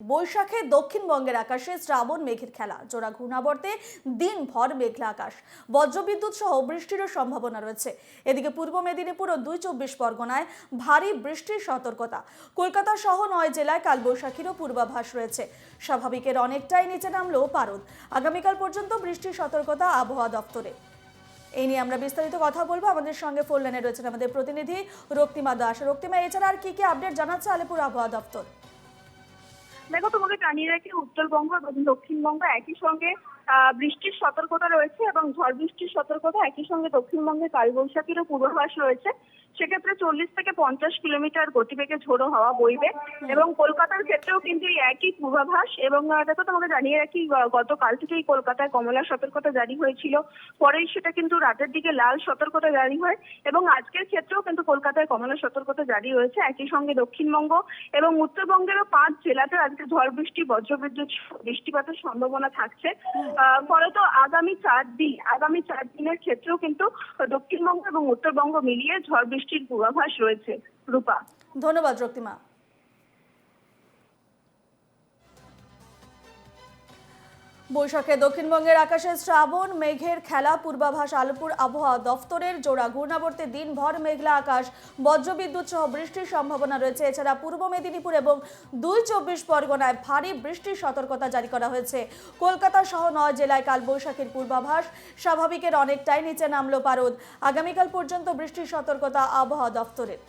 বৈশাখে দক্ষিণবঙ্গের আকাশে শ্রাবণ মেঘের খেলা। জোড়া ঘূর্ণাবর্তে দিনভর মেঘলা আকাশ। বজ্রবিদ্যুৎ সহ বৃষ্টিরও সম্ভাবনা রয়েছে। এদিকে পূর্ব মেদিনীপুর ও দুই চব্বিশ পরগনায় ভারী বৃষ্টির সতর্কতা। কলকাতা সহ নয় জেলায় কালবৈশাখীরও পূর্বাভাস রয়েছে। স্বাভাবিকের অনেকটাই নিচে নামলো পারদ। আগামীকাল পর্যন্ত বৃষ্টির সতর্কতা আবহাওয়া দপ্তরে। এই নিয়ে আমরা বিস্তারিত কথা বলব। আমাদের সঙ্গে ফোন লাইনে রয়েছেন আমাদের প্রতিনিধি রক্তিমা দাস। রক্তিমা, এছাড়া আর কি কি আপডেট জানাচ্ছে আলিপুর আবহাওয়া দপ্তর? দেখো, তোমাকে জানিয়ে রাখি, উত্তরবঙ্গ এবং দক্ষিণবঙ্গ একই সঙ্গে বৃষ্টির সতর্কতা রয়েছে এবং ঝড় বৃষ্টির সতর্কতা একই সঙ্গে দক্ষিণবঙ্গে কালবৈশাখীরও পূর্বাভাস রয়েছে। সেক্ষেত্রে চল্লিশ থেকে পঞ্চাশ কিলোমিটার গতিবেগে ঝোড়ো হাওয়া বইবে এবং কলকাতার ক্ষেত্রেও কিন্তু এই একই পূর্বাভাস এবং দেখো, তোমাকে জানিয়ে রাখি গতকাল থেকেই কলকাতায় কমলা সতর্কতা জারি হয়েছিল। পরেই সেটা কিন্তু রাতের দিকে লাল সতর্কতা জারি হয় এবং আজকের ক্ষেত্রেও কিন্তু কলকাতায় কমলা সতর্কতা জারি হয়েছে। একই সঙ্গে দক্ষিণবঙ্গ এবং উত্তরবঙ্গেরও পাঁচ জেলাতে আজকে ঝড় বৃষ্টি বজ্রবিদ্যুৎ বৃষ্টিপাতের সম্ভাবনা থাকছে। আহ, ফলত আগামী চার দিন আগামী চার দিনের ক্ষেত্রেও কিন্তু দক্ষিণবঙ্গ এবং উত্তরবঙ্গ মিলিয়ে ঝড় বৃষ্টির পূর্বাভাস রয়েছে। রূপা। ধন্যবাদ রক্তিমা। বৈশাখে দক্ষিণবঙ্গের আকাশে শ্রাবণ, মেঘের খেলা, পূর্বাভাস, আলিপুর আবহাওয়া দফতরের জোড়া ঘূর্ণাবর্তে দিনভর মেঘলা আকাশ, বজ্রবিদ্যুৎ সহ বৃষ্টির সম্ভাবনা রয়েছে। এছাড়া পূর্ব মেদিনীপুর এবং দুই চব্বিশ পরগনায় ভারী বৃষ্টির সতর্কতা জারি করা হয়েছে। কলকাতা সহ নয় জেলায় কাল বৈশাখীর পূর্বাভাস। স্বাভাবিকের অনেকটাই নিচে নামলো পারদ। আগামীকাল পর্যন্ত বৃষ্টির সতর্কতা আবহাওয়া দফতরের।